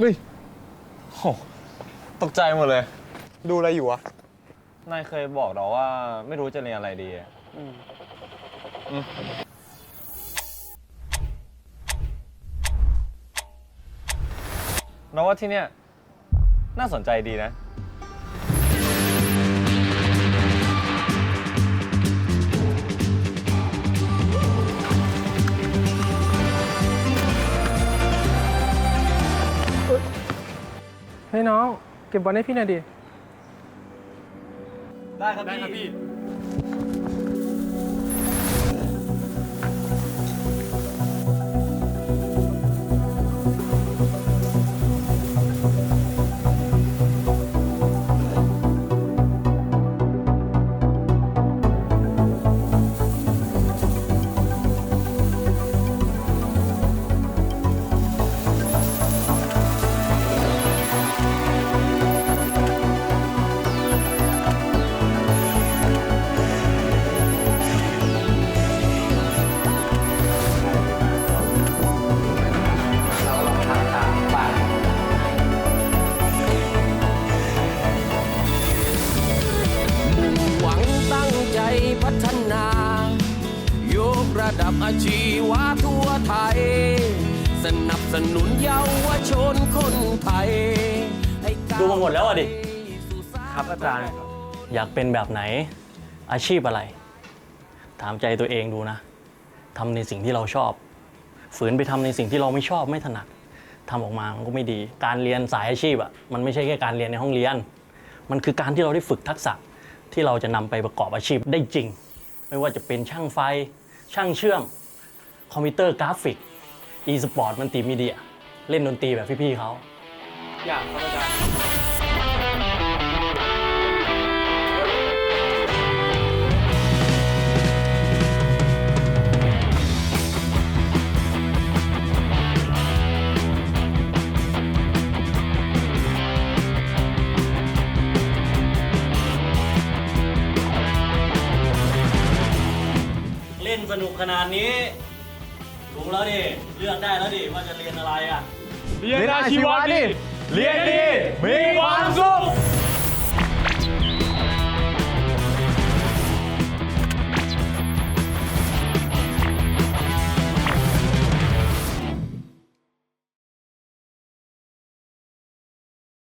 โหตกใจหมดเลย ดูอะไรอยู่วะ นายเคยบอกเราว่าไม่รู้จะเรียนอะไรดีอะอืมเราว่าที่เนี่ยน่าสนใจดีนะ เฮ้ยน้อง เก็บบอลให้พี่หน่อยดิ ได้ครับพี่ ระดับอาชีวะทั่วไทย สนับสนุนเยาวชนคนไทยให้ก้วดูมาหมดแล้วอะดิสู่สครับอาจารย์ อยากเป็นแบบไหน อาชีพอะไร ถามใจตัวเองดูนะทำในสิ่งที่เราชอบ ฝืนไปทำในสิ่งที่เราไม่ชอบไม่ถนัดทำออกมามันก็ไม่ดี การเรียนสายอาชีพอะมันไม่ใช่แค่การเรียนในห้องเรียน มันคือการที่เราได้ฝึกทักษะที่เราจะนำไปประกอบอาชีพได้จริง ไม่ว่าจะเป็นช่างไฟ ช่างเชื่อม คอมพิวเตอร์กราฟิก e สปอร์ตมันติมีเดีย เล่นดนตรีแบบพี่ๆเขาอยากครับอาจารย์ สนุกขนาดนี้ รู้แล้วดิ เลือกได้แล้วดิ ว่าจะเรียนอะไรอะ เรียนอาชีวะดิ เรียนดี มี